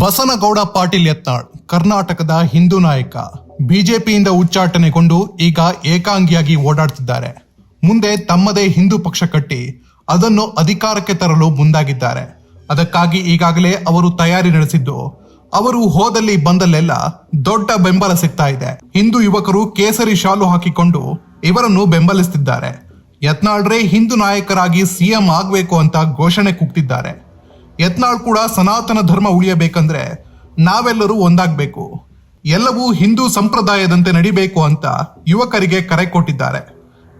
ಬಸನಗೌಡ ಪಾಟೀಲ್ ಯತ್ನಾಳ್ ಕರ್ನಾಟಕದ ಹಿಂದೂ ನಾಯಕ. ಬಿಜೆಪಿಯಿಂದ ಉಚ್ಚಾಟನೆಗೊಂಡು ಈಗ ಏಕಾಂಗಿಯಾಗಿ ಓಡಾಡ್ತಿದ್ದಾರೆ. ಮುಂದೆ ತಮ್ಮದೇ ಹಿಂದೂ ಪಕ್ಷ ಕಟ್ಟಿ ಅದನ್ನು ಅಧಿಕಾರಕ್ಕೆ ತರಲು ಮುಂದಾಗಿದ್ದಾರೆ. ಅದಕ್ಕಾಗಿ ಈಗಾಗಲೇ ಅವರು ತಯಾರಿ ನಡೆಸಿದ್ದು. ಅವರು ಹೋದಲ್ಲಿ ಬಂದಲ್ಲೆಲ್ಲ ದೊಡ್ಡ ಬೆಂಬಲ ಸಿಗ್ತಾ ಇದೆ. ಹಿಂದೂ ಯುವಕರು ಕೇಸರಿ ಶಾಲು ಹಾಕಿಕೊಂಡು ಇವರನ್ನು ಬೆಂಬಲಿಸುತ್ತಿದ್ದಾರೆ ಯತ್ನಾಳ್ರೆ ಹಿಂದೂ ನಾಯಕರಾಗಿ ಸಿಎಂ ಆಗಬೇಕು ಅಂತ ಘೋಷಣೆ ಕೂಗ್ತಿದ್ದಾರೆ. ಯತ್ನಾಳ್ ಕೂಡ ಸನಾತನ ಧರ್ಮ ಉಳಿಯಬೇಕಂದ್ರೆ ನಾವೆಲ್ಲರೂ ಒಂದಾಗಬೇಕು. ಎಲ್ಲವೂ ಹಿಂದೂ ಸಂಪ್ರದಾಯದಂತೆ ನಡಿಬೇಕು ಅಂತ ಯುವಕರಿಗೆ ಕರೆ ಕೊಟ್ಟಿದ್ದಾರೆ.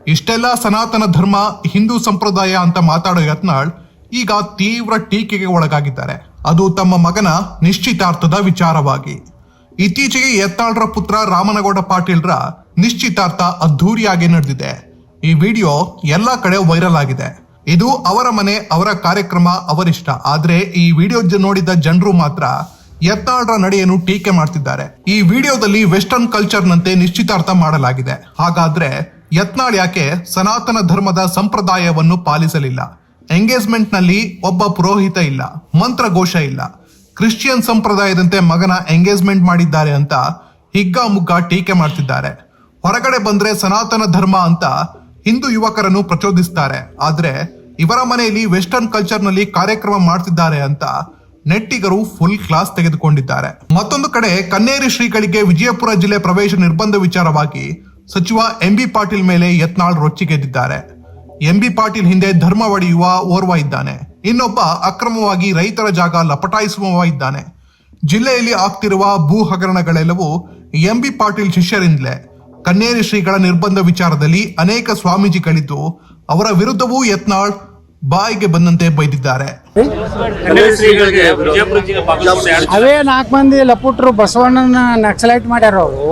ಇಷ್ಟೆಲ್ಲ ಸನಾತನ ಧರ್ಮ, ಹಿಂದೂ ಸಂಪ್ರದಾಯ ಅಂತ ಮಾತಾಡೋ ಯತ್ನಾಳ್ ಈಗ ತೀವ್ರ ಟೀಕೆಗೆ ಒಳಗಾಗಿದ್ದಾರೆ. ಅದು ತಮ್ಮ ಮಗನ ನಿಶ್ಚಿತಾರ್ಥದ ವಿಚಾರವಾಗಿ. ಇತ್ತೀಚೆಗೆ ಯತ್ನಾಳ್ರ ಪುತ್ರ ರಾಮನಗೌಡ ಪಾಟೀಲ್ರ ನಿಶ್ಚಿತಾರ್ಥ ಅದ್ಧೂರಿಯಾಗಿ ನಡೆದಿದೆ. ಈ ವಿಡಿಯೋ ಎಲ್ಲ ಕಡೆ ವೈರಲ್ ಆಗಿದೆ. ಇದು ಅವರ ಮನೆ, ಅವರ ಕಾರ್ಯಕ್ರಮ, ಅವರಿಷ್ಟ. ಆದ್ರೆ ಈ ವಿಡಿಯೋ ನೋಡಿದ ಜನರು ಮಾತ್ರ ಯತ್ನಾಳ್ರ ನಡೆಯನ್ನು ಟೀಕೆ ಮಾಡ್ತಿದ್ದಾರೆ. ಈ ವಿಡಿಯೋದಲ್ಲಿ ವೆಸ್ಟರ್ನ್ ಕಲ್ಚರ್ನಂತೆ ನಿಶ್ಚಿತಾರ್ಥ ಮಾಡಲಾಗಿದೆ. ಹಾಗಾದ್ರೆ ಯತ್ನಾಳ್ ಯಾಕೆ ಸನಾತನ ಧರ್ಮದ ಸಂಪ್ರದಾಯವನ್ನು ಪಾಲಿಸಲಿಲ್ಲ? ಎಂಗೇಜ್ಮೆಂಟ್ನಲ್ಲಿ ಒಬ್ಬ ಪುರೋಹಿತ ಇಲ್ಲ, ಮಂತ್ರಘೋಷ ಇಲ್ಲ. ಕ್ರಿಶ್ಚಿಯನ್ ಸಂಪ್ರದಾಯದಂತೆ ಮಗನ ಎಂಗೇಜ್ಮೆಂಟ್ ಮಾಡಿದ್ದಾರೆ ಅಂತ ಹಿಗ್ಗಾಮುಗ್ಗಾ ಟೀಕೆ ಮಾಡ್ತಿದ್ದಾರೆ. ಹೊರಗಡೆ ಬಂದ್ರೆ ಸನಾತನ ಧರ್ಮ ಅಂತ ಹಿಂದೂ ಯುವಕರನ್ನು ಪ್ರಚೋದಿಸ್ತಾರೆ. ಆದ್ರೆ ಇವರ ಮನೆಯಲ್ಲಿ ವೆಸ್ಟರ್ನ್ ಕಲ್ಚರ್ನಲ್ಲಿ ಕಾರ್ಯಕ್ರಮ ಮಾಡ್ತಿದ್ದಾರೆ ಅಂತ ನೆಟ್ಟಿಗರು ಫುಲ್ ಕ್ಲಾಸ್ ತೆಗೆದುಕೊಂಡಿದ್ದಾರೆ. ಮತ್ತೊಂದು ಕಡೆ ಕನ್ನೇರಿ ಶ್ರೀಗಳಿಗೆ ವಿಜಯಪುರ ಜಿಲ್ಲೆ ಪ್ರವೇಶ ನಿರ್ಬಂಧ ವಿಚಾರವಾಗಿ ಸಚಿವ ಎಂ ಬಿ ಪಾಟೀಲ್ ಮೇಲೆ ಯತ್ನಾಳ್ ರೊಚ್ಚಿಗೆದ್ದಿದ್ದಾರೆ ಎಂ ಬಿ ಪಾಟೀಲ್ ಹಿಂದೆ ಧರ್ಮ ಒಡೆಯುವ ಓರ್ವ ಇದ್ದಾನೆ. ಇನ್ನೊಬ್ಬ ಅಕ್ರಮವಾಗಿ ರೈತರ ಜಾಗ ಲಪಟಾಯಿಸುವವ ಇದ್ದಾನೆ. ಜಿಲ್ಲೆಯಲ್ಲಿ ಆಗ್ತಿರುವ ಭೂ ಹಗರಣಗಳೆಲ್ಲವೂ ಎಂ ಬಿ ಪಾಟೀಲ್ ಶಿಷ್ಯರಿಂದಲೇ. ಕನ್ನೇರಿ ಶ್ರೀಗಳ ನಿರ್ಬಂಧ ವಿಚಾರದಲ್ಲಿ ಅನೇಕ ಸ್ವಾಮೀಜಿಗಳಿದ್ದು ಅವರ ವಿರುದ್ಧವೂ ಯತ್ನಾಳ್ ಬಾಯಿಗೆ ಬಂದಂತೆ ಬೈದಿದ್ದಾರೆ. ಅವೇ ನಾಲ್ಕು ಮಂದಿ ಲಪುಟ್ರು ಬಸವಣ್ಣನ ನಕ್ಸಲೈಟ್ ಮಾಡ್ಯಾರ ಅವರು.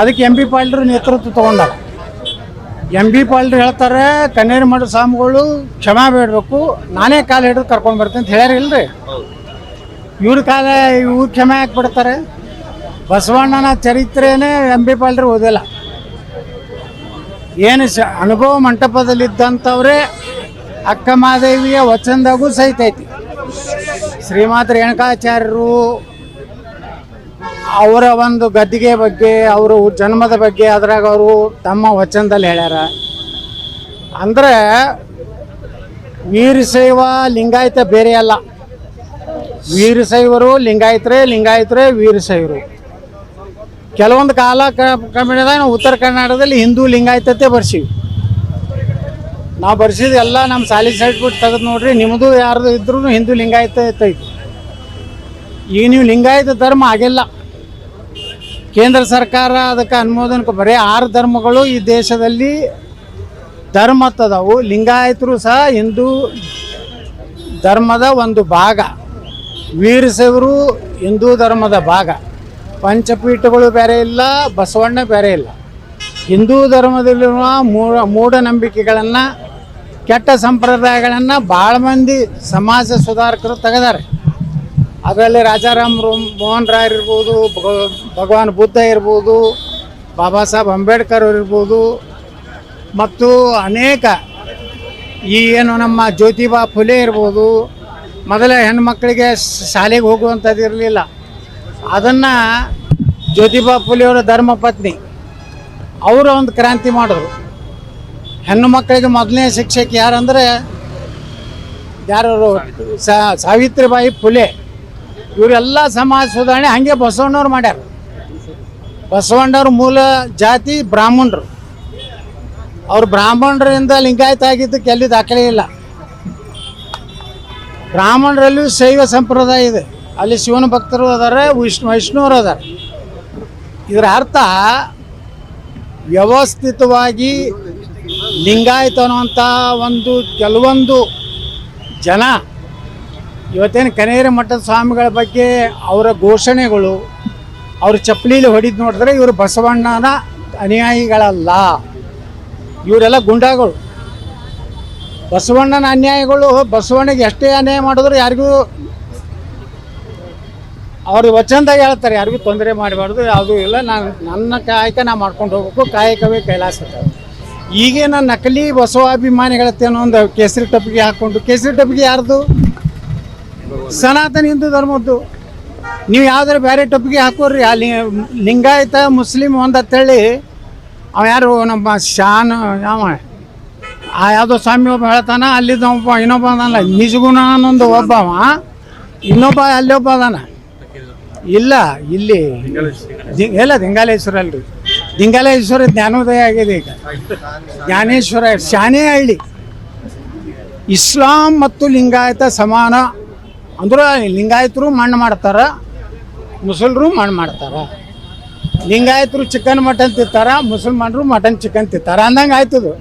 ಅದಕ್ಕೆ ಎಂ ಬಿ ಪಾಲ್ರು ನೇತೃತ್ವ ತಗೊಂಡಾರ. ಎಂ ಬಿ ಪಾಲ್ರು ಹೇಳ್ತಾರೆ ಕನ್ನೇರಿ ಮಠ ಸ್ವಾಮಿಗಳು ಕ್ಷಮಾ ಬೇಡಬೇಕು. ನಾನೇ ಕಾಲು ಹಿಡಿದು ಕರ್ಕೊಂಡು ಬರ್ತೀನಿ. ಅಂತ ಹೇಳ್ಯಾರ ಇಲ್ರಿ. ಇವ್ರ ಕಾಲ ಇವ್ರು ಕ್ಷಮೆ ಹಾಕ್ಬಿಡ್ತಾರೆ ಬಸವಣ್ಣನ ಚರಿತ್ರೆನೇ ಎಂ ಬಿ ಪಾಲ್ರು ಓದಿಲ್ಲ. ಏನು ಅನುಭವ ಮಂಟಪದಲ್ಲಿದ್ದಂಥವ್ರೆ ಅಕ್ಕ ಮಹಾದೇವಿಯ ವಚನದಾಗೂ ಸಹಿತ ಐತಿ. ಶ್ರೀಮಾತ ರೇಣುಕಾಚಾರ್ಯರು ಅವರ ಒಂದು ಗದ್ದಿಗೆ ಬಗ್ಗೆ, ಅವರು ಜನ್ಮದ ಬಗ್ಗೆ ಅದ್ರಾಗ ಅವರು ತಮ್ಮ ವಚನದಲ್ಲಿ ಹೇಳ್ಯಾರ. ಅಂದರೆ ವೀರಶೈವ ಲಿಂಗಾಯತ ಬೇರೆ ಅಲ್ಲ. ವೀರಶೈವರು ಲಿಂಗಾಯತರೇ ಲಿಂಗಾಯತರೇ ವೀರಶೈವರು. ಕೆಲವೊಂದು ಕಾಲ ಕ್ರಮೇಣದಾಗ ನಾವು ಉತ್ತರ ಕರ್ನಾಟಕದಲ್ಲಿ ಹಿಂದೂ ಲಿಂಗಾಯತತೆ ಬರ್ಸೀವಿ. ನಾವು ಬರ್ಸಿದ ಎಲ್ಲ ನಮ್ಮ ಸಾಲಿ ಸರ್ಟಿಫಿಕೇಟ್ ತೆಗೆದು ನೋಡ್ರಿ ನಿಮ್ಮದು ಯಾರ್ದು ಇದ್ರೂ ಹಿಂದೂ ಲಿಂಗಾಯತ ಐತಿ. ಈಗ ನೀವು ಲಿಂಗಾಯತ ಧರ್ಮ ಆಗಿಲ್ಲ. ಕೇಂದ್ರ ಸರ್ಕಾರ ಅದಕ್ಕೆ ಅನುಮೋದನೆ ಕೊ- ಬರೀ ಆರು ಧರ್ಮಗಳು ಈ ದೇಶದಲ್ಲಿ ಧರ್ಮ ತದವು ಲಿಂಗಾಯತರು ಸಹ ಹಿಂದೂ ಧರ್ಮದ ಒಂದು ಭಾಗ. ವೀರಸೇವರು ಹಿಂದೂ ಧರ್ಮದ ಭಾಗ. ಪಂಚಪೀಠಗಳು ಬೇರೆ ಇಲ್ಲ, ಬಸವಣ್ಣ ಬೇರೆ ಇಲ್ಲ. ಹಿಂದೂ ಧರ್ಮದಲ್ಲಿರುವ ಮೂಢ, ಮೂಢನಂಬಿಕೆಗಳನ್ನು, ಕೆಟ್ಟ ಸಂಪ್ರದಾಯಗಳನ್ನು ಭಾಳ ಮಂದಿ ಸಮಾಜ ಸುಧಾರಕರು ತೆಗೆದಾರೆ. ಅದರಲ್ಲಿ ರಾಜಾರಾಮ್ ಮೋಹನ್ ರಾಯ್ ಇರ್ಬೋದು, ಭಗ- ಭಗವಾನ್ ಬುದ್ಧ ಇರ್ಬೋದು, ಬಾಬಾ ಸಾಹೇಬ್ ಅಂಬೇಡ್ಕರ್ ಇರ್ಬೋದು, ಮತ್ತು ಅನೇಕ ಈ ಏನು ನಮ್ಮ ಜ್ಯೋತಿಬಾ ಫುಲೆ ಇರ್ಬೋದು, ಮೊದಲ ಹೆಣ್ಮಕ್ಳಿಗೆ ಶಾಲೆಗೆ ಹೋಗುವಂಥದ್ದು ಇರಲಿಲ್ಲ ಅದನ್ನು ಜ್ಯೋತಿಬಾ ಫುಲಿಯವ್ರು ಧರ್ಮ ಪತ್ನಿ, ಅವರು ಒಂದು ಕ್ರಾಂತಿ ಮಾಡಿದ್ರು. ಹೆಣ್ಣು ಮಕ್ಕಳಿಗೆ ಮೊದಲನೇ ಶಿಕ್ಷಕ ಯಾರಂದರೆ ಯಾರು ಸಾವಿತ್ರಿಬಾಯಿ ಫುಲೆ. ಇವರೆಲ್ಲ ಸಮಾಜ ಸುಧಾರಣೆ ಹಾಗೆ ಬಸವಣ್ಣವ್ರು ಮಾಡ್ಯಾರ. ಬಸವಣ್ಣವ್ರ ಮೂಲ ಜಾತಿ ಬ್ರಾಹ್ಮಣರು. ಅವ್ರು ಬ್ರಾಹ್ಮಣರಿಂದ ಲಿಂಗಾಯತ ಆಗಿದ್ದಕ್ಕೆ ಎಲ್ಲಿ ದಾಖಲೆ ಇಲ್ಲ. ಬ್ರಾಹ್ಮಣರಲ್ಲೂ ಶೈವ ಸಂಪ್ರದಾಯ ಇದೆ. ಅಲ್ಲಿ ಶಿವನ ಭಕ್ತರು ಅದಾರೆ, ವಿಷ್ಣು, ವೈಷ್ಣವರು ಅದಾರೆ. ಇದರ ಅರ್ಥ ವ್ಯವಸ್ಥಿತವಾಗಿ ಲಿಂಗಾಯತ ಅನ್ನುವಂಥ ಒಂದು ಕೆಲವೊಂದು ಜನ, ಇವತ್ತೇನು ಕನೇರಿ ಮಠದ ಸ್ವಾಮಿಗಳ ಬಗ್ಗೆ ಅವರ ಘೋಷಣೆಗಳು, ಅವ್ರ ಚಪ್ಪಲಿಲಿ ಹೊಡಿದು ನೋಡಿದ್ರೆ ಇವರು ಬಸವಣ್ಣನ ಅನುಯಾಯಿಗಳಲ್ಲ. ಇವರೆಲ್ಲ ಗುಂಡಾಗಳು. ಬಸವಣ್ಣನ ಅನ್ಯಾಯಗಳು, ಬಸವಣ್ಣಗೆ ಎಷ್ಟೇ ಅನ್ಯಾಯ ಮಾಡಿದ್ರು ಯಾರಿಗೂ ಅವ್ರ ವಚನದಾಗ ಹೇಳ್ತಾರೆ, ಯಾರಿಗೂ ತೊಂದರೆ ಮಾಡಬಾರ್ದು, ಯಾವುದೂ ಇಲ್ಲ. ನಾನು, ನನ್ನ ಕಾಯಕ ನಾ ಮಾಡ್ಕೊಂಡು ಹೋಗ್ಬೇಕು. ಕಾಯಕವೇ ಕೈಲಾಸ. ಈಗೇನ ನಕಲಿ ಬಸವಾಭಿಮಾನಿಗಳತ್ತೇನೋ ಒಂದು ಕೇಸರಿ ಟಪ್ಪಿಗೆ ಹಾಕ್ಕೊಂಡು, ಕೇಸರಿ ಟಪ್ಪಿಗೆ ಯಾರ್ದು? ಸನಾತನ ಹಿಂದೂ ಧರ್ಮದ್ದು. ನೀವು ಯಾವ್ದಾರು ಬೇರೆ ಟಪ್ಪಿಗೆ ಹಾಕೋರಿ ಅಲ್ಲಿ ಲಿಂಗಾಯತ, ಮುಸ್ಲಿಂ ಒಂದು ಅಂತೇಳಿ ಅವ ಯಾರು? ನಮ್ಮ ಶಾನ್ ಯಾವ ಆ ಯಾವುದೋ ಸ್ವಾಮಿ ಒಬ್ಬ ಹೇಳ್ತಾನ, ಅಲ್ಲಿದ್ದ ಒಬ್ಬ ಇನ್ನೊಬ್ಬ ಅದಲ್ಲ ನಿಜಗುಣ ಅನ್ನೊಂದು ಒಬ್ಬವ. ಇನ್ನೊಬ್ಬ ಅಲ್ಲಿ ಒಬ್ಬ ಅದಾನ. ಇಲ್ಲ, ಇಲ್ಲಿ ಎಲ್ಲ ದಿಂಗಾಲೇಶ್ವರ ಅಲ್ರಿ ದಿಂಗಾಲೇಶ್ವರ ಜ್ಞಾನೋದಯ ಆಗಿದೆ ಈಗ. ಜ್ಞಾನೇಶ್ವರ, ಶಾನೇ ಹಳ್ಳಿ. ಇಸ್ಲಾಂ ಮತ್ತು ಲಿಂಗಾಯತ ಸಮಾನ. ಅಂದ್ರೆ ಲಿಂಗಾಯತರು ಮಣ್ಣು ಮಾಡ್ತಾರ, ಮುಸಲ್ರು ಮಣ್ಣು ಮಾಡ್ತಾರ. ಲಿಂಗಾಯತರು ಚಿಕನ್, ಮಟನ್ ತಿಂತಾರ, ಮುಸಲ್ಮಾನರು ಮಟನ್, ಚಿಕನ್ ತಿಂತಾರ. ಅಂದಂಗೆ ಆಯ್ತದು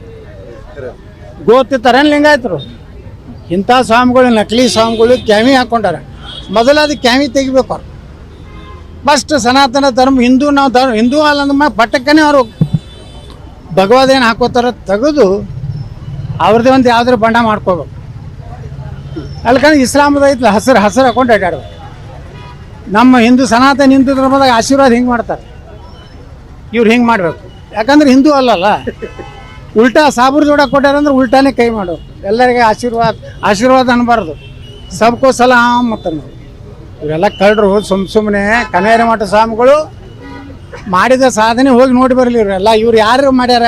ಗೋ ಲಿಂಗಾಯತರು? ಇಂಥ ಸ್ವಾಮಿಗಳು, ನಕಲಿ ಸ್ವಾಮಿಗಳು ಕ್ಯಾಮಿ ಹಾಕೊಂಡಾರ. ಮೊದಲು ಅದು ಕ್ಯಾಮಿ ತೆಗಿಬೇಕು ಅವ್ರು. ಫಸ್ಟ್ ಸನಾತನ ಧರ್ಮ, ಹಿಂದೂ ನಾವು ಧರ್ಮ, ಹಿಂದೂ ಅಲ್ಲ ಪಟ್ಟಕ್ಕನೇ ಅವರು ಏನು ಹಾಕೋತಾರ ತೆಗೆದು ಅವ್ರದ್ದೇ ಒಂದು ಯಾವ್ದಾರ ಬಣ್ಣ ಮಾಡ್ಕೋಬೇಕು. ಅಲ್ಕಂದ್ರೆ ಇಸ್ಲಾಮದ ಐತಲ್ಲ ಹಸಿರು ಹಸಿರು ಹಾಕೊಂಡು ಅಡ್ಡಾಡ್ಬೇಕು ನಮ್ಮ ಹಿಂದೂ ಸನಾತನ ಹಿಂದೂ ಧರ್ಮದಾಗ ಆಶೀರ್ವಾದ ಹಿಂಗೆ ಮಾಡ್ತಾರೆ. ಇವ್ರು ಹಿಂಗೆ ಮಾಡಬೇಕು. ಯಾಕಂದ್ರೆ ಹಿಂದೂ ಅಲ್ಲಲ್ಲ. ಉಲ್ಟಾ ಸಾಬೂರ್ ಜೋಡ ಕೊಟ್ಟಾರಂದ್ರೆ ಉಲ್ಟಾನೇ ಕೈ ಮಾಡೋದು ಎಲ್ಲರಿಗೆ ಆಶೀರ್ವಾದ ಆಶೀರ್ವಾದ ಅನ್ಬಾರ್ದು. ಸಬ್ಕೋ ಸಲಾಮ್ ಅಂತ. ಇವರೆಲ್ಲ ಕಳ್ಳರು, ಸುಮ್ ಸುಮ್ಮನೆ ಕನೇರಿ ಮಠ ಸ್ವಾಮಿಗಳು ಮಾಡಿದ ಸಾಧನೆ ಹೋಗಿ ನೋಡಿ ಬರಲಿ ಇವರೆಲ್ಲ. ಇವ್ರು ಯಾರು ಮಾಡ್ಯಾರ?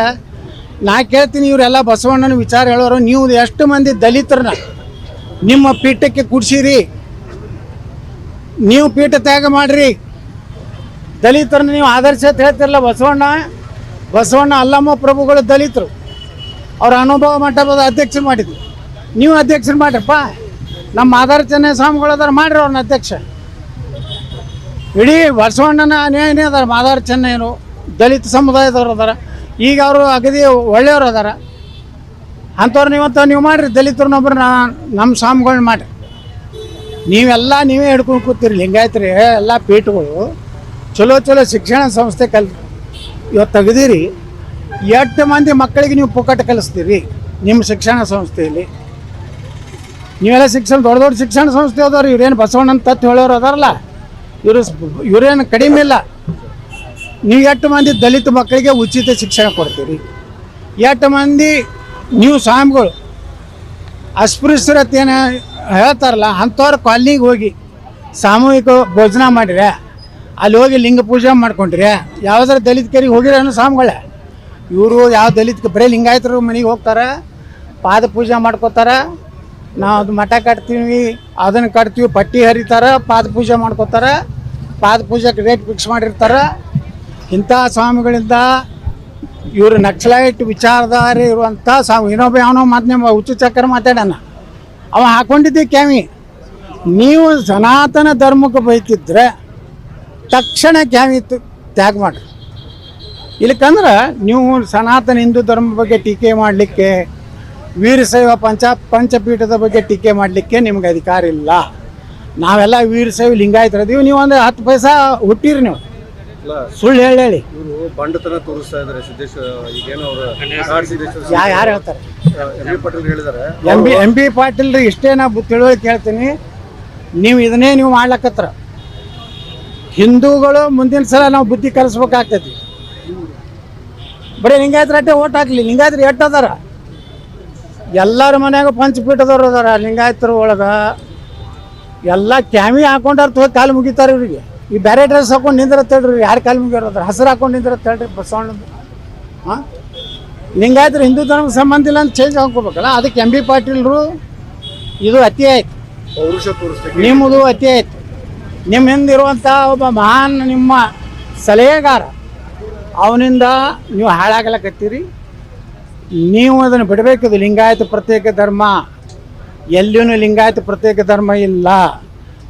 ನಾ ಕೇಳ್ತೀನಿ ಇವರೆಲ್ಲ ಬಸವಣ್ಣನ ವಿಚಾರ ಹೇಳೋರು. ನೀವು ಎಷ್ಟು ಮಂದಿ ದಲಿತರನ್ನ ನಿಮ್ಮ ಪೀಠಕ್ಕೆ ಕುಡ್ಸಿರಿ. ನೀವು ಪೀಠ ತ್ಯಾಗ ಮಾಡ್ರಿ. ದಲಿತರನ್ನ ನೀವು ಆದರ್ಶ ಅಂತ ಹೇಳ್ತಿರಲ್ಲ ಬಸವಣ್ಣ? ಬಸವಣ್ಣ ಅಲ್ಲಮ್ಮ ಪ್ರಭುಗಳು ದಲಿತರು. ಅವ್ರ ಅನುಭವ ಮಂಟಪದ ಅಧ್ಯಕ್ಷರು ಮಾಡಿದ್ರು. ನೀವು ಅಧ್ಯಕ್ಷರು ಮಾಡ್ರಪ್ಪ. ನಮ್ಮ ಆಧಾರ ಚೆನ್ನೈ ಸ್ವಾಮಿಗಳು ಅದಾರ, ಮಾಡ್ರಿ ಅವ್ರನ್ನ ಅಧ್ಯಕ್ಷ. ಇಡೀ ಬಸವಣ್ಣನ ಅನ್ಯಾಯನೇ ಅದಾರ ಮಾದಾರ ಚೆನ್ನೈನು, ದಲಿತ ಸಮುದಾಯದವ್ರು ಅದಾರ. ಈಗ ಅವರು ಅಗದಿ ಒಳ್ಳೆಯವ್ರು ಅದಾರ. ಅಂಥವ್ರು ನೀವಂತ ನೀವು ಮಾಡಿರಿ ದಲಿತರನ್ನೊಬ್ಬರನ್ನ ನಮ್ಮ ಸ್ವಾಮಿಗಳನ್ನ ಮಾಡಿರಿ. ನೀವೆಲ್ಲ ನೀವೇ ಹಿಡ್ಕೊಂಡು ಕೂತಿರಿ ಲಿಂಗಾಯತ್ರಿ ಎಲ್ಲ ಪೀಠಗಳು. ಚಲೋ ಚಲೋ ಶಿಕ್ಷಣ ಸಂಸ್ಥೆ ಕಲ್, ಇವತ್ತು ತೆಗೆದಿರಿ. ಎಟ್ಟು ಮಂದಿ ಮಕ್ಕಳಿಗೆ ನೀವು ಪುಕ್ಕಟ ಕಲಿಸ್ತೀರಿ? ನಿಮ್ಮ ಶಿಕ್ಷಣ ಸಂಸ್ಥೆಯಲ್ಲಿ. ನೀವೆಲ್ಲ ಶಿಕ್ಷಣ, ದೊಡ್ಡ ದೊಡ್ಡ ಶಿಕ್ಷಣ ಸಂಸ್ಥೆ ಅದಾವ್ರಿ. ಇವ್ರೇನು ಬಸವಣ್ಣನ ತತ್ವ ಹೇಳೋರು ಅದಾರಲ್ಲ? ಇವರು ಇವ್ರೇನು ಕಡಿಮೆ ಇಲ್ಲ. ನೀವು ಎಷ್ಟು ಮಂದಿ ದಲಿತ ಮಕ್ಕಳಿಗೆ ಉಚಿತ ಶಿಕ್ಷಣ ಕೊಡ್ತೀರಿ? ಎಷ್ಟು ಮಂದಿ ನೀವು ಸ್ವಾಮಿಗಳು ಅಸ್ಪೃಶ್ಯರತೇನ ಹೇಳ್ತಾರಲ್ಲ, ಅಂಥವ್ರ ಕಾಲ್ನಿಗೆ ಹೋಗಿ ಸಾಮೂಹಿಕ ಭೋಜನ ಮಾಡಿರ ಅಲ್ಲಿ ಹೋಗಿ ಲಿಂಗ ಪೂಜೆ ಮಾಡ್ಕೊಂಡ್ರೆ, ಯಾವ್ದಾರ ದಲಿತ ಕೆರಿಗೆ ಹೋಗಿರೇನು ಸ್ವಾಮಿಗಳೇ? ಇವರು ಯಾವ ದಲಿತ ಬರೀ ಲಿಂಗಾಯತರು ಮನೆಗೆ ಹೋಗ್ತಾರೆ, ಪಾದ ಪೂಜೆ ಮಾಡ್ಕೋತಾರ ನಾವು ಅದು ಮಠ ಕಟ್ತೀವಿ, ಅದನ್ನು ಕಟ್ತೀವಿ, ಪಟ್ಟಿ ಹರಿತಾರ ಪಾದ ಪೂಜೆ ಮಾಡ್ಕೋತಾರ ಪಾದ ಪೂಜೆಗೆ ರೇಟ್ ಫಿಕ್ಸ್ ಮಾಡಿರ್ತಾರ. ಇಂಥ ಸ್ವಾಮಿಗಳಿಂದ ಇವರು ನಕ್ಸಲೈಟ್ ವಿಚಾರಧಾರೆ ಇರುವಂಥ ಸ್ವಾಮಿ, ಇನ್ನೊಬ್ಬ ಯಾವನೋ ಮಾತನ್ನ ಹುಚ್ಚು ಚಕ್ರ ಮಾತಾಡೋಣ ಅವ ಹಾಕೊಂಡಿದ್ದೆ ಕ್ಯಾಮಿ. ನೀವು ಸನಾತನ ಧರ್ಮಕ್ಕೆ ಬೈತಿದ್ರೆ ತಕ್ಷಣ ಕ್ಯಾಮಿ ತ್ಯಾಗ ಮಾಡಿರಿ. ಇಲ್ಲಕಂದ್ರೆ ನೀವು ಸನಾತನ ಹಿಂದೂ ಧರ್ಮ ಬಗ್ಗೆ ಟೀಕೆ ಮಾಡಲಿಕ್ಕೆ ವೀರಶೈವ ಪಂಚ ಪಂಚಪೀಠದ ಬಗ್ಗೆ ಟೀಕೆ ಮಾಡಲಿಕ್ಕೆ ನಿಮ್ಗೆ ಅಧಿಕಾರ ಇಲ್ಲ. ನಾವೆಲ್ಲ ವೀರಶೈವ ಲಿಂಗಾಯತರದೀವಿ ನೀವು ಒಂದು ಹತ್ತು ಪೈಸಾ ಹುಟ್ಟಿರಿ ನೀವು. ಸುಳ್ಳು ಹೇಳಿ ಹೇಳಿ. ಇವರು ಬಂಡತನ ತೋರಿಸ್ತಾ ಇದ್ದಾರೆ ಸಿದ್ದೇಶ್ವರ ಈಗೇನು ಅವರು ಕಾಡ್ ಯಾರು ಹೇಳ್ತಾರೆ? ಎಂ ಬಿ ಪಾಟೀಲ್ ಹೇಳಿದ್ದಾರೆ. M B M B Patil ಇಷ್ಟೇ ನಾ ಬು- ತಿಳುವಳಿಕೆ ಹೇಳ್ತೀನಿ. ನೀವು ಇದನ್ನೇ ನೀವು ಮಾಡ್ಲಕತ್ರ. ಹಿಂದೂಗಳು ಮುಂದಿನ ಸಲ ನಾವು ಬುದ್ಧಿ ಕಲಿಸ್ಬೇಕಾಗ್ತೈತಿ. ಬರೀ ಲಿಂಗಾಯತ್ರ ಅಟ್ಟೆ ಓಟ್ ಹಾಕ್ಲಿ. ಲಿಂಗಾಯತ್ರಿ ಎಟ್ಟದಾರ ಅದಾರ? ಎಲ್ಲರ ಮನ್ಯಾಗ ಪಂಚಪೀಠದವ್ರು ಅದಾರ, ಲಿಂಗಾಯತರ ಒಳಗೆ. ಎಲ್ಲ ಕ್ಯಾಮಿ ಹಾಕೊಂಡಾರ ತೋ ಕಾಲು ಮುಗಿತಾರೆ ಇವ್ರಿಗೆ. ಈ ಬೇರೆ ಡ್ರೆಸ್ ಹಾಕೊಂಡು ನಿಂದ್ರ ತೇಳ್ರಿ ಯಾರು ಕಾಲು ಮುಗಿಯೋರು ಹಸಿರು ಹಾಕೊಂಡು ನಿಂದ್ರ ತೇಳ್ರಿ ಬಸವಣ್ಣದು. ಹಾಂ? ಲಿಂಗಾಯತರು ಹಿಂದೂ ಧರ್ಮಕ್ಕೆ ಸಂಬಂಧ ಇಲ್ಲ ಅಂತ ಚೇಂಜ್ ಹಾಕೋಬೇಕಲ್ಲ? ಅದಕ್ಕೆ ಎಂ ಬಿ ಪಾಟೀಲ್ರು ಇದು ಅತಿ ಆಯ್ತು. ನಿಮ್ಮದು ಅತಿ ಆಯ್ತು. ನಿಮ್ಮ ಹಿಂದಿರುವಂಥ ಒಬ್ಬ ಮಹಾನ್ ನಿಮ್ಮ ಸಲಹೆಗಾರ. ಅವನಿಂದ ನೀವು ಹಾಳಾಗಲಕತ್ತೀರಿ. ನೀವು ಅದನ್ನು ಬಿಡಬೇಕಿದು ಲಿಂಗಾಯತ ಪ್ರತ್ಯೇಕ ಧರ್ಮ. ಎಲ್ಲಿಯೂ ಲಿಂಗಾಯತ ಪ್ರತ್ಯೇಕ ಧರ್ಮ ಇಲ್ಲ.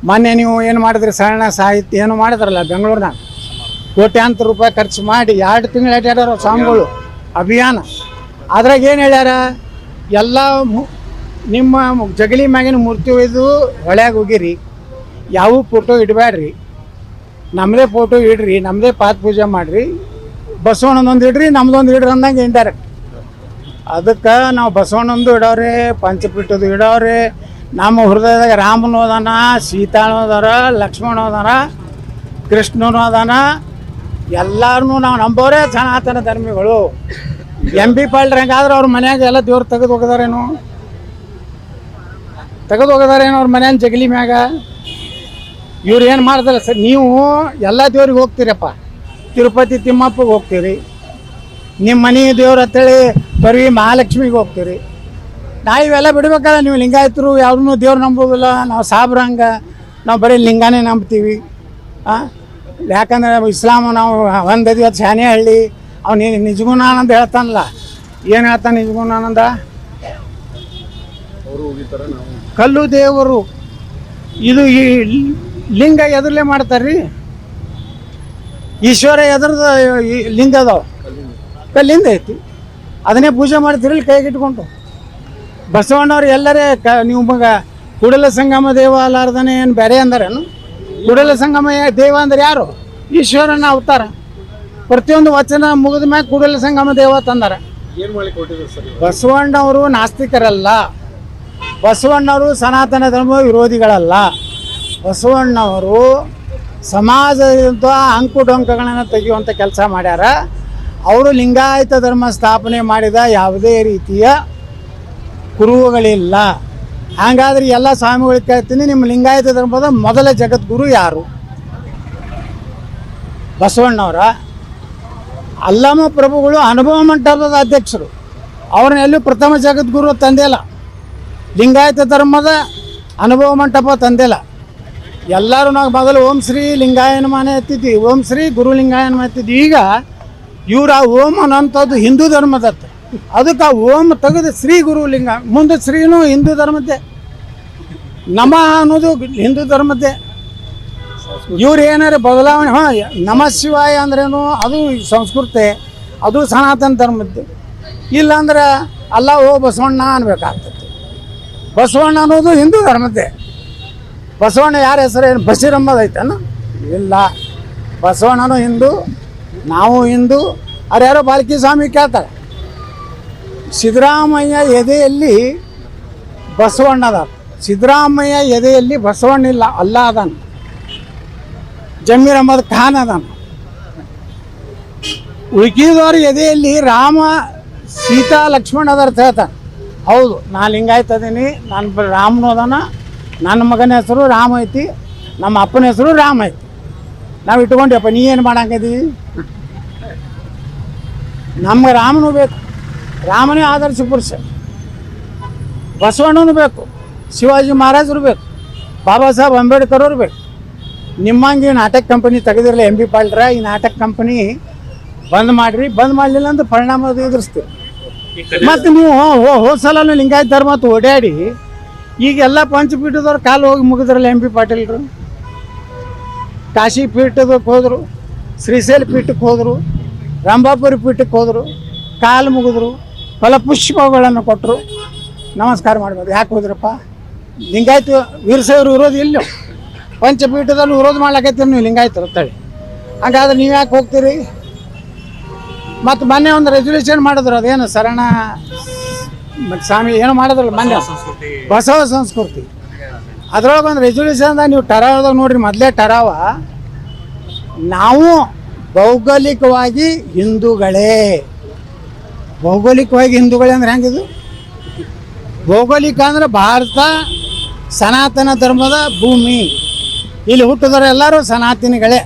ಮೊನ್ನೆ ನೀವು ಏನು ಮಾಡಿದ್ರಿ? ಸರಣ ಸಾಹಿತ್ಯ ಏನು ಮಾಡಿದ್ರಲ್ಲ ಬೆಂಗಳೂರಿನಾಗ ಕೋಟ್ಯಾಂತರ ರೂಪಾಯಿ ಖರ್ಚು ಮಾಡಿ ಎರಡು ತಿಂಗಳು ಅಟ್ಯಾಡ್ಯಾರ ಸ್ವಾಮಿಗಳು. ಅಭಿಯಾನ. ಅದ್ರಾಗ ಏನು ಹೇಳ್ಯಾರ? ಎಲ್ಲ ನಿಮ್ಮ ಜಗಲಿ ಮ್ಯಾಗಿನ ಮೂರ್ತಿ ಒಯ್ದು ಹೊಳ್ಯಾಗ ಹೋಗಿರಿ. ಯಾವ ಫೋಟೋ ಇಡಬೇಡ್ರಿ ನಮ್ಮದೇ ಫೋಟೋ ಇಡ್ರಿ ನಮ್ಮದೇ ಪಾತ್ ಪೂಜೆ ಮಾಡಿರಿ. ಬಸವಣ್ಣನೊಂದು ಇಡ್ರಿ, ನಮ್ದೊಂದು ಇಡ್ರಿ ಅಂದಂಗೆ ಇಂಡೈರೆಕ್ಟ್ ಅದಕ್ಕೆ ನಾವು ಬಸವಣ್ಣಂದು ಇಡವ್ರಿ, ಪಂಚಪೀಠದ್ದು ಇಡವ್ರಿ. ನಮ್ಮ ಹೃದಯದಾಗ ರಾಮನು ಅದಾನ ಸೀತಾಳು ಅದಾರ ಲಕ್ಷ್ಮಣ ಅದಾನ ಕೃಷ್ಣನು ಅದಾನ. ಎಲ್ಲಾರು ನಾವು ನಂಬೋರೇ ಸನಾತನ ಧರ್ಮಿಗಳು. ಎಂ ಬಿ ಪಾಲ್ಡ್ರಂಗಾದ್ರೆ ಅವ್ರ ಮನ್ಯಾಗ ಎಲ್ಲ ದೇವ್ರು ತೆಗೆದು ಹೋಗದಾರೇನು? ತೆಗೆದು ಹೋಗದಾರೇನು ಅವ್ರ ಮನ್ಯಾಗ ಜಗಲಿ ಮ್ಯಾಗ? ಇವ್ರು ಏನು ಮಾಡ್ತಾರೆ ಸರ್, ನೀವು ಎಲ್ಲ ದೇವ್ರಿಗೆ ಹೋಗ್ತೀರಪ್ಪ. ತಿರುಪತಿ ತಿಮ್ಮಪ್ಪಗೆ ಹೋಗ್ತೀರಿ. ನಿಮ್ಮ ಮನೆ ದೇವ್ರ ಅಂತೇಳಿ ಬರೀ ಮಹಾಲಕ್ಷ್ಮಿಗೆ ಹೋಗ್ತೀರಿ. ನಾ ಇವೆಲ್ಲ ಬಿಡ್ಬೇಕಲ್ಲ ನೀವು ಲಿಂಗಾಯತರು ಯಾವ್ದನ್ನೂ ದೇವ್ರು ನಂಬೋದಿಲ್ಲ ನಾವು ಸಾಬ್ರಂಗ ನಾವು ಬರೀ ಲಿಂಗಾನೇ ನಂಬ್ತೀವಿ. ಹಾಂ ಯಾಕಂದರೆ ಇಸ್ಲಾಮ್ ನಾವು ಒಂದದಿ ಅದು ಶಾನೆ ಹಳ್ಳಿ ಅವ್ನು ನಿಜಗುಣಾನಂದ ಹೇಳ್ತಾನಲ್ಲ. ಏನು ಹೇಳ್ತಾನೆ ನಿಜಗುಣಾನಂದ ಕಲ್ಲು ದೇವರು. ಇದು ಈ ಲಿಂಗ ಎದುರ್ಲೆ ಮಾಡ್ತಾರ್ರಿ. ಈಶ್ವರ ಎದುರದ ಈ ಲಿಂಗ ಅದಾವ. ಕಲ್ಲಿಂದ ಐತಿ. ಅದನ್ನೇ ಪೂಜೆ ಮಾಡ್ತಿರಲಿ ಕೈಗಿಟ್ಕೊಂಡು ಬಸವಣ್ಣವ್ರು ಎಲ್ಲರೇ ಕ ನೀವು ಮಗ ಕುಡಲ ಸಂಗಮ ದೇವ ಅಲ್ಲಾರ್ದನೆ ಏನು ಬೇರೆ ಅಂದಾರೇನು? ಕುಡಲ ಸಂಗಮ ದೇವ ಅಂದ್ರೆ ಯಾರು? ಈಶ್ವರನ ಅವತಾರ. ಪ್ರತಿಯೊಂದು ವಚನ ಮುಗಿದ ಮ್ಯಾಗ ಕುಡಲ ಸಂಗಮ ದೇವ ತಂದಾರ? ಬಸವಣ್ಣವರು ನಾಸ್ತಿಕರಲ್ಲ. ಬಸವಣ್ಣವರು ಸನಾತನ ಧರ್ಮ ವಿರೋಧಿಗಳಲ್ಲ. ಬಸವಣ್ಣವರು ಸಮಾಜದ ಅಂಕು ಡೊಂಕಗಳನ್ನು ತೆಗೆಯುವಂಥ ಕೆಲಸ ಮಾಡ್ಯಾರ. ಅವರು ಲಿಂಗಾಯತ ಧರ್ಮ ಸ್ಥಾಪನೆ ಮಾಡಿದ ಯಾವುದೇ ರೀತಿಯ ಕುರುಹುಗಳಿಲ್ಲ. ಹಾಗಾದ್ರೆ ಎಲ್ಲ ಸ್ವಾಮಿಗಳಿಗೆ ಕೇಳ್ತೀನಿ, ನಿಮ್ಮ ಲಿಂಗಾಯತ ಧರ್ಮದ ಮೊದಲ ಜಗದ್ಗುರು ಯಾರು? ಬಸವಣ್ಣವರ? ಅಲ್ಲಮ ಪ್ರಭುಗಳು ಅನುಭವ ಮಂಟಪದ ಅಧ್ಯಕ್ಷರು. ಅವ್ರನ್ನ ಎಲ್ಲೂ ಪ್ರಥಮ ಜಗದ್ಗುರು ತಂದಿಲ್ಲ ಲಿಂಗಾಯತ ಧರ್ಮದ ಅನುಭವ ಮಂಟಪ ತಂದಿಲ್ಲ ಎಲ್ಲರೂ ನಾವು ಮೊದಲು ಓಂ ಶ್ರೀ ಲಿಂಗಾಯನ ಮನೆ ಎತ್ತಿದ್ವಿ ಓಂ ಶ್ರೀ ಗುರು ಲಿಂಗಾಯನ ಎತ್ತಿದ್ವಿ ಈಗ ಇವ್ರ ಆ ಓಂ ಅನ್ನೋಂಥದ್ದು ಹಿಂದೂ ಧರ್ಮದತ್ತ. ಅದಕ್ಕೆ ಆ ಓಂ ತೆಗೆದು ಶ್ರೀ ಗುರು ಲಿಂಗ ಮುಂದೆ ಶ್ರೀನೂ ಹಿಂದೂ ಧರ್ಮದ್ದೇ. ನಮ ಅನ್ನೋದು ಹಿಂದೂ ಧರ್ಮದ್ದೇ. ಇವ್ರು ಏನಾರ ಬದಲಾವಣೆ, ಹಾಂ, ನಮ ಶಿವಾಯ ಅಂದ್ರೇನು, ಅದು ಸಂಸ್ಕೃತಿ, ಅದು ಸನಾತನ ಧರ್ಮದ್ದು. ಇಲ್ಲಾಂದ್ರೆ ಅಲ್ಲ, ಓ, ಬಸವಣ್ಣ ಅನ್ಬೇಕಾಗ್ತದೆ. ಬಸವಣ್ಣ ಅನ್ನೋದು ಹಿಂದೂ ಧರ್ಮದ್ದೇ. ಬಸವಣ್ಣ ಯಾರ ಹೆಸರು ಏನು ಬಸಿರಮ್ಮದ ಐತನ ಇಲ್ಲ. ಬಸವಣ್ಣನೂ ಹಿಂದೂ ನಾವು ಹಿಂದೂ, ಅವ್ರು ಬಾಲಕಿ ಸ್ವಾಮಿ ಕೇಳ್ತಾರೆ. ಸಿದ್ದರಾಮಯ್ಯ ಎದೆಯಲ್ಲಿ ಬಸವಣ್ಣದ ಸಿದ್ದರಾಮಯ್ಯ ಎದೆಯಲ್ಲಿ ಬಸವಣ್ಣ ಇಲ್ಲ, ಅಲ್ಲ ಅದಾನ ಜಮೀರ್ ಅಹಮದ್ ಖಾನ್ ಅದಾನ ಉಳ್ಕಿದವ್ರ ಎದೆಯಲ್ಲಿ ರಾಮ, ಸೀತಾ, ಲಕ್ಷ್ಮಣ ಅದಾರ ಹೇಳ್ತಾರೆ. ಹೌದು, ನಾನು ಲಿಂಗಾಯತ ಅದೀನಿ ನಾನು ರಾಮನು ಅದಾನ. ನನ್ನ ಮಗನ ಹೆಸರು ರಾಮ ಐತಿ, ನಮ್ಮ ಅಪ್ಪನ ಹೆಸರು ರಾಮ ಐತಿ. ನಾವು ಇಟ್ಕೊಂಡ್ಯಪ್ಪ, ನೀ ಏನು ಮಾಡಂಗದಿ ನಮ್ಗೆ ರಾಮನು ಬೇಕು. ರಾಮನೇ ಆದರ್ಶ ಪುರುಷ. ಬಸವಣ್ಣನೂ ಬೇಕು. ಶಿವಾಜಿ ಮಹಾರಾಜರು ಬೇಕು. ಬಾಬಾ ಸಾಹೇಬ್ ಅಂಬೇಡ್ಕರ್ ಅವರು ಬೇಕು. ನಿಮ್ಮಂಗೆ ನಾಟಕ ಕಂಪನಿ ತೆಗೆದಿರಲಿ ಎಂ ಬಿ ಪಾಲ್ರ ಈ ನಾಟಕ ಕಂಪನಿ ಬಂದ್ ಮಾಡ್ರಿ. ಬಂದ್ ಮಾಡಲಿಲ್ಲ ಅಂದ್ರೆ ಪರಿಣಾಮ ಎದುರಿಸ್ತೀವಿ ಮತ್ತೆ ನೀವು ಹೋದ ಲಿಂಗಾಯತ ಧರ್ಮ ಓಡಾಡಿ ಈಗ ಎಲ್ಲ ಪಂಚಪೀಠದವ್ರು ಕಾಲು ಹೋಗಿ ಮುಗಿದ್ರಲ್ಲ ಎಂ ಪಿ ಪಾಟೀಲ್ರು? ಕಾಶಿ ಪೀಠದಕ್ಕೆ ಹೋದರು ಶ್ರೀಶೈಲ ಪೀಠಕ್ಕೆ ಹೋದರು ರಂಭಾಪುರಿ ಪೀಠಕ್ಕೆ ಹೋದರು ಕಾಲು ಮುಗಿದ್ರು ಫಲಪುಷ್ಪಗಳನ್ನು ಕೊಟ್ಟರು. ನಮಸ್ಕಾರ ಮಾಡ್ಬೋದು. ಯಾಕೆ ಹೋದ್ರಪ್ಪ? ಲಿಂಗಾಯತ ವೀರಶೈವರು ಇರೋದು ಇಲ್ಲ. ಪಂಚಪೀಠದಲ್ಲಿ ವಿರೋಧ ಮಾಡ್ಲಾಕೈತಿ ನೀವು ಲಿಂಗಾಯತರು ಅಂತೇಳಿ ಹಾಗಾದ್ರೆ ನೀವು ಯಾಕೆ ಹೋಗ್ತೀರಿ? ಮತ್ತು ಮೊನ್ನೆ ಒಂದು ರೆಸಲ್ಯೂಷನ್ ಮಾಡಿದ್ರು ಅದೇನು ಶರಣ ಸ್ವಾಮಿ ಏನು ಮಾಡಿದ್ರಲ್ಲ ಮೊನ್ನೆ? ಸಂಸ್ಕೃತಿ. ಬಸವ ಸಂಸ್ಕೃತಿ. ಅದ್ರೊಳಗೆ ಒಂದು ರೆಸೊಲ್ಯೂಷನ್ದಾಗ ನೀವು ಟರಾವದಾಗ ನೋಡ್ರಿ, ಮೊದಲೇ ಟರಾವ ನಾವು ಭೌಗೋಳಿಕವಾಗಿ ಹಿಂದೂಗಳೇ. ಭೌಗೋಳಿಕವಾಗಿ ಹಿಂದೂಗಳೇ ಅಂದ್ರೆ ಹೆಂಗಿದು ಭೌಗೋಳಿಕ ಅಂದ್ರೆ ಭಾರತ, ಸನಾತನ ಧರ್ಮದ ಭೂಮಿ. ಇಲ್ಲಿ ಹುಟ್ಟಿದವರು ಎಲ್ಲರೂ ಸನಾತನಿಗಳೇ.